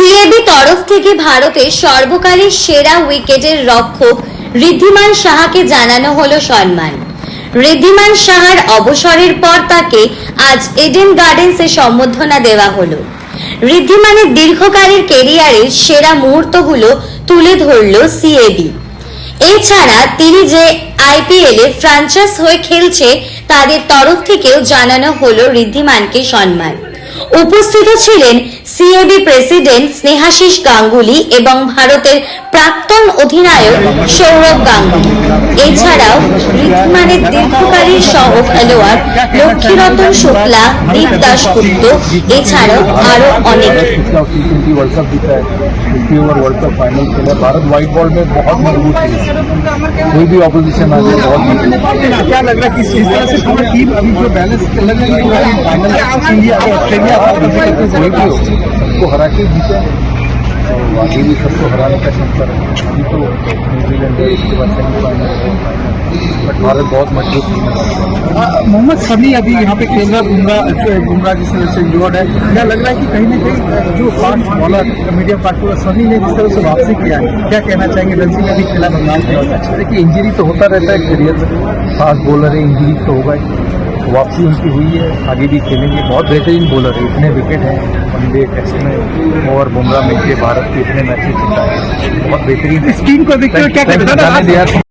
CAB তরফ থেকে ভারতের সর্বকালের সেরা উইকেটের রক্ষক ঋদ্ধিমান সাহাকে জানানো হলো সম্মান। ঋদ্ধিমান সাহার অবসরের পর তাকে আজ এডেন গার্ডেন্সে সম্বর্ধনা দেওয়া হলো। ঋদ্ধিমানের দীর্ঘকালের কেরিয়ারের সেরা মুহূর্তগুলো তুলে ধরল সিএবি। এছাড়া তিনি যে আইপিএল এ ফ্রাঞ্চাইজ হয়ে খেলছে, তাদের তরফ থেকেও জানানো হলো ঋদ্ধিমানকে সম্মান। উপস্থিত ছিলেন সিএবি প্রেসিডেন্ট স্নেহাশিস গাঙ্গুলি এবং ভারতের প্রাক্তন অধিনায়ক সৌরভ গাঙ্গুলি এছাড়াও ঋদ্ধিমানের দীর্ঘকালীন সহ খেলোয়াড় লক্ষ্মীরতন শুক্লা দীপ দাশগুপ্ত এছাড়াও আরো অনেকে पिछला टी ट्वेंटी वर्ल्ड कप जीता है fifty over world cup final खेला भारत व्हाइट बॉल में बहुत मजबूत है कोई भी ऑपोजिशन आ जाए बहुत मजबूत है। क्या लग रहा है कि इस तरह से पूरी टीम अभी जो बैलेंस लग रही है पूरी फाइनल इंडिया और ऑस्ट्रेलिया सबको हरा के जीते हैं। तो आगे भी सबको हराने का है। अभी तो न्यूजीलैंड है इसके बाद सेमीफाइनल। है बट भारत बहुत मज़बूत टीम है। मोहम्मद शमी अभी यहाँ पे खेल रहा बुमराह बुमराह जिस तरह से इंजर्ड है। क्या लग रहा है कि कहीं ना कहीं जो fast bowler medium fast bowler Shami ने जिस तरह से वापसी किया है, क्या कहना चाहेंगे? रणजी ने भी खेला, बंगाल के अच्छा देखिए इंजरी तो होता रहता है करियर में। फास्ट बॉलर है इंजरी तो होगा ही। वापसी उनकी हुई है, आगे भी खेलेंगे। बहुत बेहतरीन बॉलर है, इतने विकेट हैं। वनडे टेस्ट में और बुमराह मिलकर भारत के इतने मैचेस जिताए। बहुत बेहतरीन टीम को देखते हुए क्या